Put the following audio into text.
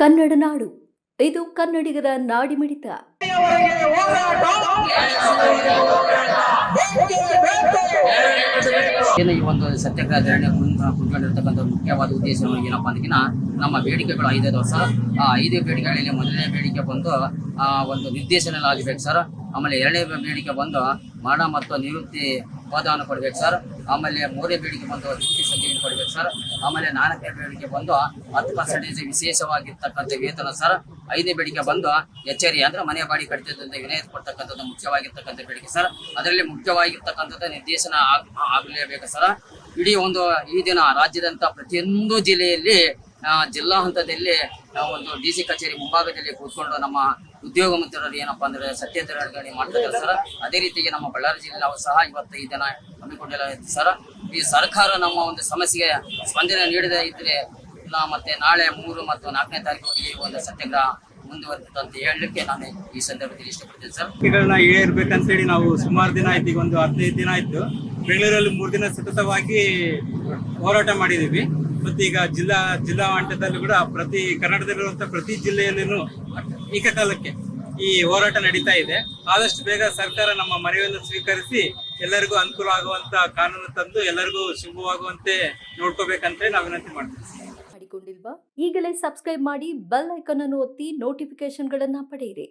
ಕನ್ನಡ ನಾಡು. ಇದು ಕನ್ನಡಿಗರ ನಾಡಿಮಿಡಿತ ಏನು ಈ ಒಂದು ಸತ್ಯಾಗ್ರಹ, ಧರಣಿ ಕುಂತ್ಕೊಂಡಿರ್ತಕ್ಕಂಥ ಮುಖ್ಯವಾದ ಉದ್ದೇಶ ಏನಪ್ಪಾ ಅಂದಿನ ನಮ್ಮ ಬೇಡಿಕೆಗಳು ಐದೈದು ವರ್ಷ ಆ ಐದು ಬೇಡಿಕೆಗಳಲ್ಲಿ ಮೊದಲನೇ ಬೇಡಿಕೆ ಬಂದು, ಆ ಒಂದು ನಿರ್ದೇಶನ ಆಗಬೇಕು ಸರ್. ಆಮೇಲೆ ಎರಡನೇ ಬೇಡಿಕೆ ಬಂದು, ಮರಣ ಮತ್ತು ನಿವೃತ್ತಿ ಪದವನ್ನು ಕೊಡ್ಬೇಕು ಸರ್. ಆಮೇಲೆ ಮೂರನೇ ಬೇಡಿಕೆ ಬಂದು ಡ್ಯೂಟಿ ಸಂಖ್ಯೆಯನ್ನು ಕೊಡ್ಬೇಕು ಸರ್. ಆಮೇಲೆ ನಾಲ್ಕನೇ ಬೇಡಿಕೆ ಬಂದು ಹತ್ತು ಪರ್ಸೆಂಟೇಜ್ ವಿಶೇಷವಾಗಿರ್ತಕ್ಕಂಥ ವೇತನ ಸರ್. ಐದನೇ ಬೇಡಿಕೆ ಬಂದು ಎಚ್ಚರಿ ಅಂದ್ರೆ ಮನೆ ಬಾಡಿ ಕಡಿತದಂತೆ ವಿನಾಯಿತಿ ಕೊಡ್ತಕ್ಕಂಥದ್ದು ಮುಖ್ಯವಾಗಿರ್ತಕ್ಕಂಥ ಬೇಡಿಕೆ ಸರ್. ಅದರಲ್ಲಿ ಮುಖ್ಯವಾಗಿರ್ತಕ್ಕಂಥದ್ದು ನಿರ್ದೇಶನ ಆಗ್- ಆಗಲೇಬೇಕು ಸರ್. ಇಡೀ ಒಂದು ಈ ದಿನ ರಾಜ್ಯದಂತ ಪ್ರತಿಯೊಂದು ಜಿಲ್ಲೆಯಲ್ಲಿ ಜಿಲ್ಲಾ ಹಂತದಲ್ಲಿ ಒಂದು ಡಿ ಸಿ ಕಚೇರಿ ಮುಂಭಾಗದಲ್ಲಿ ಕೂತ್ಕೊಂಡು ನಮ್ಮ ಉದ್ಯೋಗ ಮಂತ್ರಿ ಏನಪ್ಪಾ ಅಂದ್ರೆ ಸತ್ಯಾಗ್ರಹಣೆ ಮಾಡ್ತಿದ್ದಾರೆ ಸರ್. ಅದೇ ರೀತಿಗೆ ನಮ್ಮ ಬಳ್ಳಾರಿ ಜಿಲ್ಲೆ ನಾವು ಸಹ ಇವತ್ತು ಈ ದಿನ ಹಮ್ಮಿಕೊಂಡಿಲ್ಲ ಸರ್. ಈ ಸರ್ಕಾರ ನಮ್ಮ ಒಂದು ಸಮಸ್ಯೆಗೆ ಸ್ಪಂದನೆ ನೀಡದೇ ಇದ್ರೆ ನಾ- ಮತ್ತೆ ನಾಳೆ ಮೂರು ಮತ್ತು ನಾಲ್ಕನೇ ತಾರೀಕಿಗೆ ಒಂದು ಸತ್ಯಾಗ್ರಹ ಮುಂದುವರೆದಿತ್ತು ಅಂತ ಹೇಳಲಿಕ್ಕೆ ನಾನು ಈ ಸಂದರ್ಭದಲ್ಲಿ ಇಷ್ಟಪಡ್ತೀನಿ ಸರ್. ಈಡೇರ್ಬೇಕಂತೇಳಿ ನಾವು ಸುಮಾರು ದಿನ ಆಯ್ತು, ಈಗ ಒಂದು ಹದಿನೈದು ದಿನ ಆಯ್ತು. ಬೆಂಗಳೂರಲ್ಲಿ ಮೂರು ದಿನ ಸತತವಾಗಿ ಹೋರಾಟ ಮಾಡಿದೀವಿ ಮತ್ತೆ ಈಗ ಜಿಲ್ಲಾ ಜಿಲ್ಲಾ ಮಟ್ಟದಲ್ಲೂ ಕೂಡ ಪ್ರತಿ ಕರ್ನಾಟಕದಲ್ಲಿರುವಂತ ಪ್ರತಿ ಜಿಲ್ಲೆಯಲ್ಲಿನೂ ಏಕಕಾಲಕ್ಕೆ ಈ ಹೋರಾಟ ನಡೀತಾ ಇದೆ. ಆದಷ್ಟು ಬೇಗ ಸರ್ಕಾರ ನಮ್ಮ ಮನವಿಯನ್ನು ಸ್ವೀಕರಿಸಿ ಎಲ್ಲರಿಗೂ ಅನುಕೂಲ ಆಗುವಂತ ಕಾನೂನು ತಂದು ಎಲ್ಲರಿಗೂ ಶುಭವಾಗುವಂತೆ ನೋಡ್ಕೋಬೇಕಂತ ನಾವು ವಿನಂತಿ ಮಾಡ್ತೀವಿ. ಈಗಲೇ ಸಬ್ಸ್ಕ್ರೈಬ್ ಮಾಡಿ ಬೆಲ್ ಐಕಾನ್ ಅನ್ನು ಒತ್ತಿ ನೋಟಿಫಿಕೇಶನ್ಗಳನ್ನ ಪಡೆಯಿರಿ.